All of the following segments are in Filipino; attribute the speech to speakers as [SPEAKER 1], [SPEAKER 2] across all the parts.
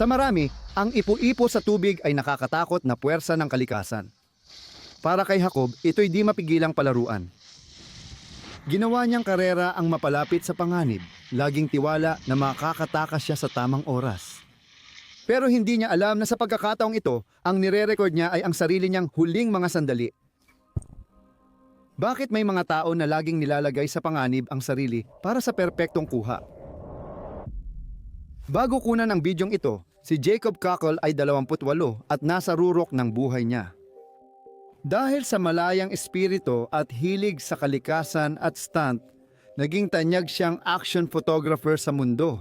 [SPEAKER 1] Sa marami, ang ipo-ipo sa tubig ay nakakatakot na puwersa ng kalikasan. Para kay Jacob, ito'y di mapigilang palaruan. Ginawa niyang karera ang mapalapit sa panganib, laging tiwala na makakatakas siya sa tamang oras. Pero hindi niya alam na sa pagkakataong ito, ang nire-record niya ay ang sarili niyang huling mga sandali. Bakit may mga tao na laging nilalagay sa panganib ang sarili para sa perpektong kuha? Bago kunan ng bidyong ito, si Jacob Cockle ay 28 at nasa rurok ng buhay niya. Dahil sa malayang espiritu at hilig sa kalikasan at stunt, naging tanyag siyang action photographer sa mundo.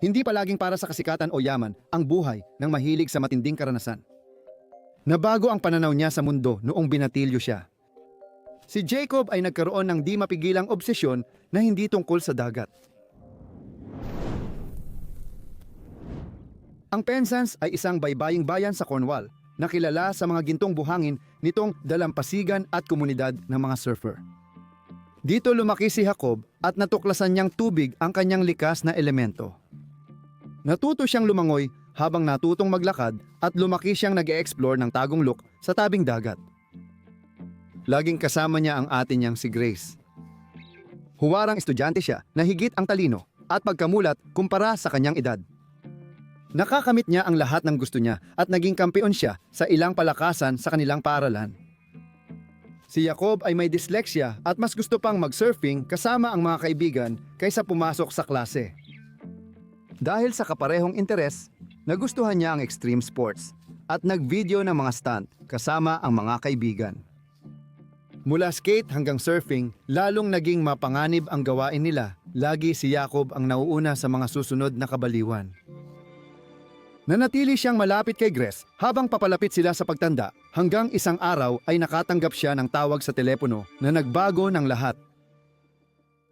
[SPEAKER 1] Hindi palaging para sa kasikatan o yaman ang buhay ng mahilig sa matinding karanasan. Nabago ang pananaw niya sa mundo noong binatilyo siya. Si Jacob ay nagkaroon ng di mapigilang obsesyon na hindi tungkol sa dagat. Ang Penzance ay isang baybaying bayan sa Cornwall na kilala sa mga gintong buhangin nitong dalampasigan at komunidad ng mga surfer. Dito lumaki si Jacob at natuklasan niyang tubig ang kanyang likas na elemento. Natuto siyang lumangoy habang natutong maglakad at lumaki siyang nag explore ng tagong look sa tabing dagat. Laging kasama niya ang ate niyang si Grace. Huwarang estudyante siya na higit ang talino at pagkamulat kumpara sa kanyang edad. Nakakamit niya ang lahat ng gusto niya at naging kampeon siya sa ilang palakasan sa kanilang paaralan. Si Jacob ay may dyslexia at mas gusto pang mag-surfing kasama ang mga kaibigan kaysa pumasok sa klase. Dahil sa kaparehong interes, nagustuhan niya ang extreme sports at nag-video ng mga stunt kasama ang mga kaibigan. Mula skate hanggang surfing, lalong naging mapanganib ang gawain nila. Lagi si Jacob ang nauuna sa mga susunod na kabaliwan. Nanatili siyang malapit kay Grace habang papalapit sila sa pagtanda hanggang isang araw ay nakatanggap siya ng tawag sa telepono na nagbago ng lahat.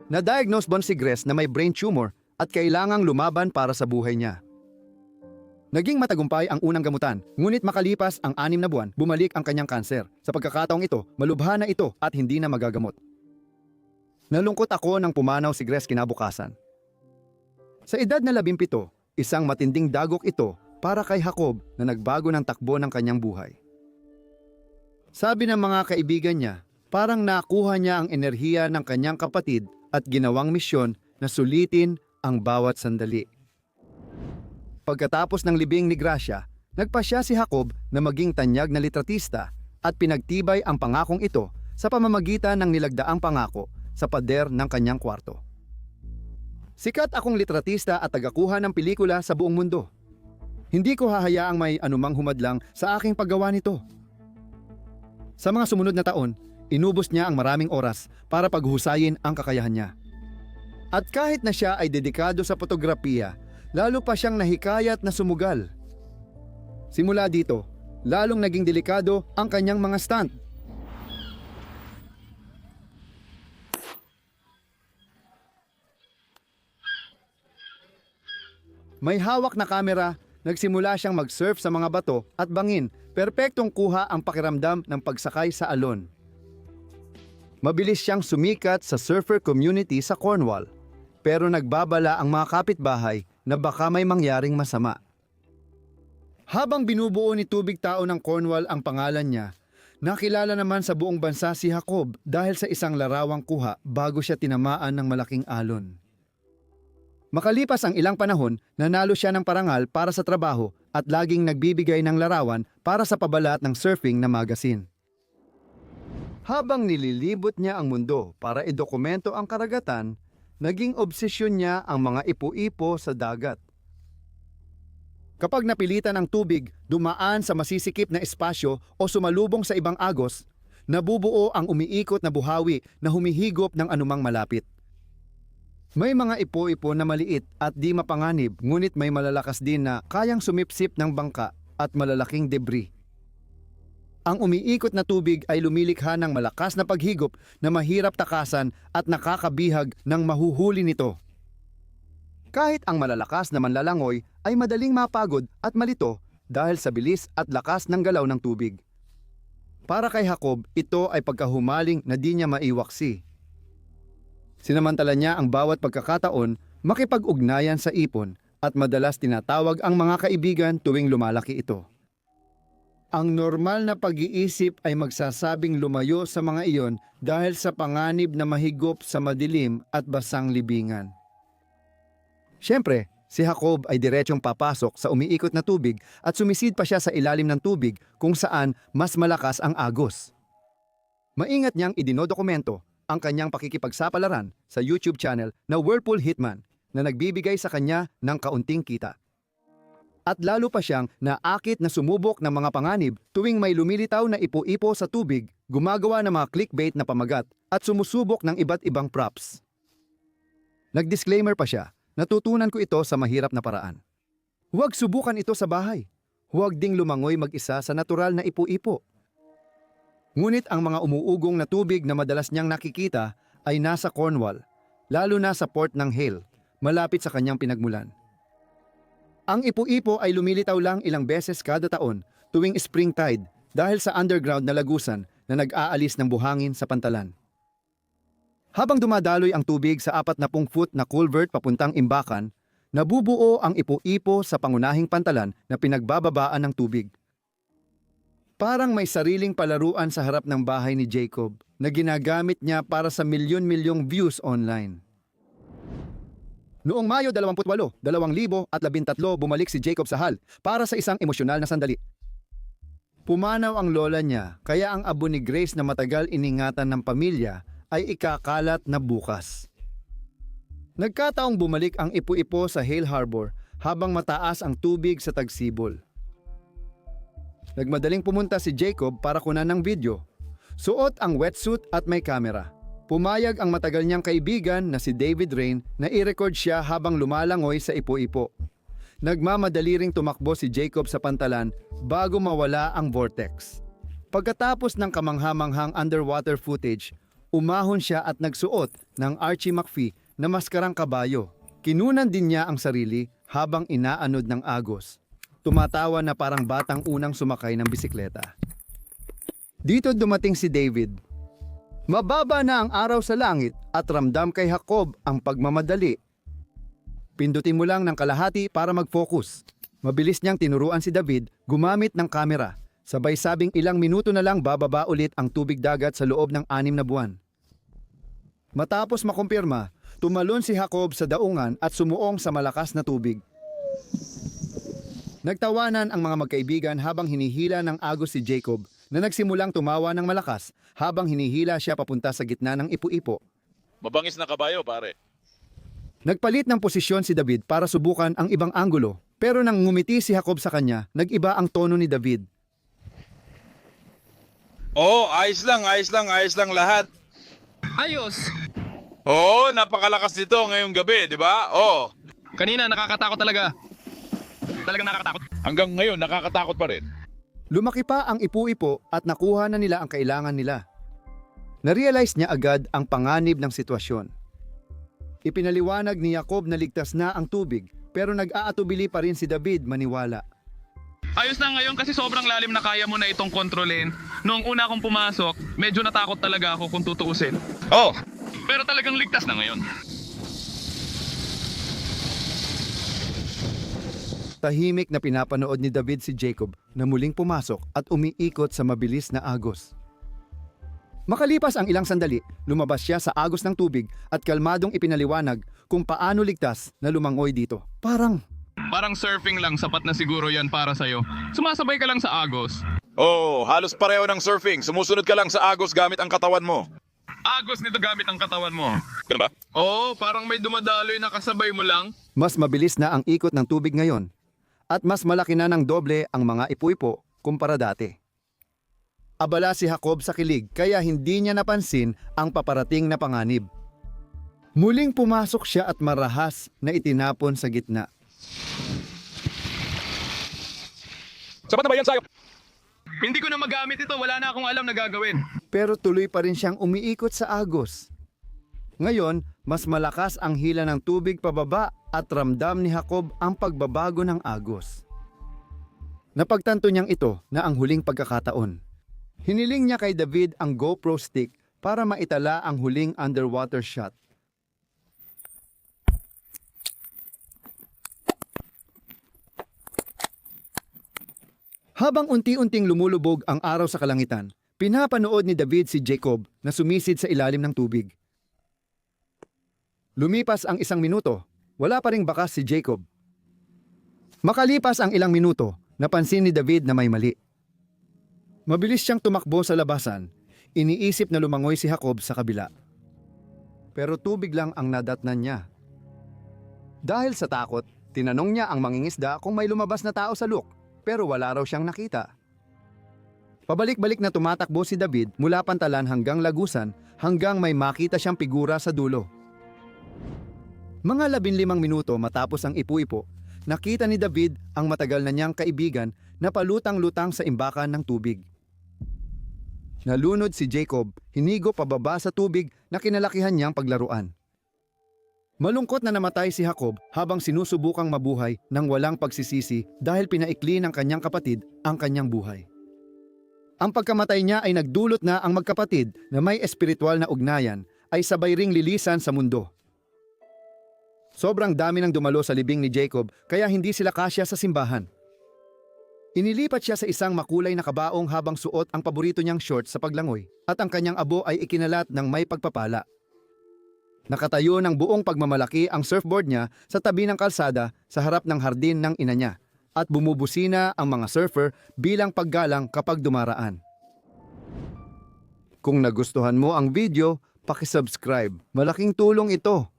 [SPEAKER 1] Na-diagnose bon si Grace na may brain tumor at kailangang lumaban para sa buhay niya. Naging matagumpay ang unang gamutan, ngunit makalipas ang anim na buwan, bumalik ang kanyang kanser. Sa pagkakataong ito, malubha na ito at hindi na magagamot. Nalungkot ako nang pumanaw si Grace kinabukasan. Sa edad na labimpito, isang matinding dagok ito para kay Jacob na nagbago ng takbo ng kanyang buhay. Sabi ng mga kaibigan niya, parang nakuha niya ang enerhiya ng kanyang kapatid at ginawang misyon na sulitin ang bawat sandali. Pagkatapos ng libing ni Gracia, nagpasya si Jacob na maging tanyag na litratista at pinagtibay ang pangakong ito sa pamamagitan ng nilagdaang pangako sa pader ng kanyang kwarto. Sikat akong litratista at tagakuha ng pelikula sa buong mundo. Hindi ko hahayaang may anumang humadlang sa aking paggawa nito. Sa mga sumunod na taon, inubos niya ang maraming oras para paghusayin ang kakayahan niya. At kahit na siya ay dedikado sa fotografiya, lalo pa siyang nahikayat na sumugal. Simula dito, lalong naging delikado ang kanyang mga stunt. May hawak na kamera, nagsimula siyang mag-surf sa mga bato at bangin. Perpektong kuha ang pakiramdam ng pagsakay sa alon. Mabilis siyang sumikat sa surfer community sa Cornwall. Pero nagbabala ang mga kapitbahay na baka may mangyaring masama. Habang binubuo ni Tubig Tao ng Cornwall ang pangalan niya, nakilala naman sa buong bansa si Jacob dahil sa isang larawang kuha bago siya tinamaan ng malaking alon. Makalipas ang ilang panahon, nanalo siya ng parangal para sa trabaho at laging nagbibigay ng larawan para sa pabalat ng surfing na magazine. Habang nililibot niya ang mundo para idokumento ang karagatan, naging obsesyon niya ang mga ipo-ipo sa dagat. Kapag napilitan ang tubig dumaan sa masisikip na espasyo o sumalubong sa ibang agos, nabubuo ang umiikot na buhawi na humihigop ng anumang malapit. May mga ipo-ipo na maliit at di mapanganib ngunit may malalakas din na kayang sumipsip ng bangka at malalaking debris. Ang umiikot na tubig ay lumilikha ng malakas na paghigop na mahirap takasan at nakakabihag ng mahuhuli nito. Kahit ang malalakas na manlalangoy ay madaling mapagod at malito dahil sa bilis at lakas ng galaw ng tubig. Para kay Jacob, ito ay pagkahumaling na di niya maiwaksi. Sinamantala niya ang bawat pagkakataon makipag-ugnayan sa ipon at madalas tinatawag ang mga kaibigan tuwing lumalaki ito. Ang normal na pag-iisip ay magsasabing lumayo sa mga iyon dahil sa panganib na mahigop sa madilim at basang libingan. Siyempre, si Jacob ay diretsyong papasok sa umiikot na tubig at sumisid pa siya sa ilalim ng tubig kung saan mas malakas ang agos. Maingat niyang idinodokumento ang kanyang pakikipagsapalaran sa YouTube channel na Whirlpool Hitman na nagbibigay sa kanya ng kaunting kita. At lalo pa siyang naakit na sumubok ng mga panganib tuwing may lumilitaw na ipo-ipo sa tubig, gumagawa ng mga clickbait na pamagat at sumusubok ng iba't ibang props. Nag-disclaimer pa siya, natutunan ko ito sa mahirap na paraan. Huwag subukan ito sa bahay. Huwag ding lumangoy mag-isa sa natural na ipo-ipo. Ngunit ang mga umuugong na tubig na madalas niyang nakikita ay nasa Cornwall, lalo na sa port ng Hale, malapit sa kanyang pinagmulan. Ang ipo-ipo ay lumilitaw lang ilang beses kada taon tuwing spring tide dahil sa underground na lagusan na nag-aalis ng buhangin sa pantalan. Habang dumadaloy ang tubig sa 40 foot na culvert papuntang imbakan, nabubuo ang ipo-ipo sa pangunahing pantalan na pinagbababaan ng tubig. Parang may sariling palaruan sa harap ng bahay ni Jacob na ginagamit niya para sa milyon-milyong views online. Noong Mayo 28, 2013 bumalik si Jacob sa Hal para sa isang emosyonal na sandali. Pumanaw ang lola niya kaya ang abo ni Grace na matagal iningatan ng pamilya ay ikakalat na bukas. Nagkataong bumalik ang ipo-ipo sa Hale Harbor habang mataas ang tubig sa Tagsibol. Nagmadaling pumunta si Jacob para kunan ng video. Suot ang wetsuit at may kamera. Pumayag ang matagal niyang kaibigan na si David Rain na i-record siya habang lumalangoy sa ipo-ipo. Nagmamadali ring tumakbo si Jacob sa pantalan bago mawala ang vortex. Pagkatapos ng kamanghamanghang underwater footage, umahon siya at nagsuot ng Archie McPhee na maskarang kabayo. Kinunan din niya ang sarili habang inaanod ng agos. Tumatawa na parang batang unang sumakay ng bisikleta. Dito dumating si David. Mababa na ang araw sa langit at ramdam kay Jacob ang pagmamadali. Pindutin mo lang ng kalahati para mag-focus. Mabilis niyang tinuruan si David gumamit ng kamera. Sabay sabing ilang minuto na lang bababa ulit ang tubig dagat sa loob ng anim na buwan. Matapos makumpirma, tumalon si Jacob sa daungan at sumuong sa malakas na tubig. Nagtawanan ang mga magkaibigan habang hinihila ng agos si Jacob na nagsimulang tumawa ng malakas habang hinihila siya papunta sa gitna ng ipo-ipo.
[SPEAKER 2] Mabangis na kabayo, pare.
[SPEAKER 1] Nagpalit ng posisyon si David para subukan ang ibang anggulo pero nang ngumiti si Jacob sa kanya, nag-iba ang tono ni David.
[SPEAKER 2] Oo, ayos lang, ayos lang, ayos lang lahat.
[SPEAKER 3] Ayos!
[SPEAKER 2] Oo, napakalakas nito ngayong gabi, di ba? Oo.
[SPEAKER 3] Kanina nakakatakot talaga. Talagang nakakatakot.
[SPEAKER 2] Hanggang ngayon, nakakatakot pa rin.
[SPEAKER 1] Lumaki pa ang ipu-ipo at nakuha na nila ang kailangan nila. Narealize niya agad ang panganib ng sitwasyon. Ipinaliwanag ni Jacob na ligtas na ang tubig pero nag-aatubili pa rin si David maniwala.
[SPEAKER 3] Ayos na ngayon kasi sobrang lalim na kaya mo na itong kontrolin. Noong una akong pumasok, medyo natakot talaga ako kung tutuusin.
[SPEAKER 2] Oo.
[SPEAKER 3] Pero talagang ligtas na ngayon.
[SPEAKER 1] Tahimik na pinapanood ni David si Jacob na muling pumasok at umiikot sa mabilis na agos. Makalipas ang ilang sandali, lumabas siya sa agos ng tubig at kalmadong ipinaliwanag kung paano ligtas na lumangoy dito. Parang
[SPEAKER 3] Parang surfing lang, sapat na siguro yan para sa'yo. Sumasabay ka lang sa agos.
[SPEAKER 2] Oo, halos pareho ng surfing. Sumusunod ka lang sa agos gamit ang katawan mo.
[SPEAKER 3] Agos nito gamit ang katawan mo.
[SPEAKER 2] Ganun ba?
[SPEAKER 3] Oo, parang may dumadaloy na kasabay mo lang.
[SPEAKER 1] mas mabilis na ang ikot ng tubig ngayon at mas malaki na ng doble ang mga ipu-ipo kumpara dati. Abala si Jacob sa kilig kaya hindi niya napansin ang paparating na panganib. Muling pumasok siya at marahas na itinapon sa gitna.
[SPEAKER 2] Sapat na ba yan sa'yo?
[SPEAKER 3] Hindi ko na magamit ito, wala na akong alam na gagawin.
[SPEAKER 1] Pero tuloy pa rin siyang umiikot sa agos. Ngayon, mas malakas ang hila ng tubig pababa at ramdam ni Jacob ang pagbabago ng agos. Napagtanto niyang ito na ang huling pagkakataon. Hiniling niya kay David ang GoPro stick para maitala ang huling underwater shot. Habang unti-unting lumulubog ang araw sa kalangitan, pinapanood ni David si Jacob na sumisid sa ilalim ng tubig. Lumipas ang isang minuto wala pa ring bakas si Jacob. Makalipas ang ilang minuto, napansin ni David na may mali. Mabilis siyang tumakbo sa labasan, iniisip na lumangoy si Jacob sa kabila. Pero tubig lang ang nadatnan niya. Dahil sa takot, tinanong niya ang mangingisda kung may lumabas na tao sa luk, pero wala raw siyang nakita. Pabalik-balik na tumatakbo si David mula pantalan hanggang lagusan hanggang may makita siyang figura sa dulo. Mga labinlimang minuto matapos ang ipu-ipo, nakita ni David ang matagal na niyang kaibigan na palutang-lutang sa imbakan ng tubig. Nalunod si Jacob, hinigo pababa sa tubig na kinalakihan niyang paglaruan. Malungkot na namatay si Jacob habang sinusubukang mabuhay ng walang pagsisisi dahil pinaikli ng kanyang kapatid ang kanyang buhay. Ang pagkamatay niya ay nagdulot na ang magkapatid na may espiritual na ugnayan ay sabay ring lilisan sa mundo. Sobrang dami ng dumalo sa libing ni Jacob kaya hindi sila kasya sa simbahan. Inilipat siya sa isang makulay na kabaong habang suot ang paborito niyang short sa paglangoy at ang kanyang abo ay ikinalat ng may pagpapala. Nakatayo ng buong pagmamalaki ang surfboard niya sa tabi ng kalsada sa harap ng hardin ng ina niya at bumubusina ang mga surfer bilang paggalang kapag dumaraan. Kung nagustuhan mo ang video, pakisubscribe. Malaking tulong ito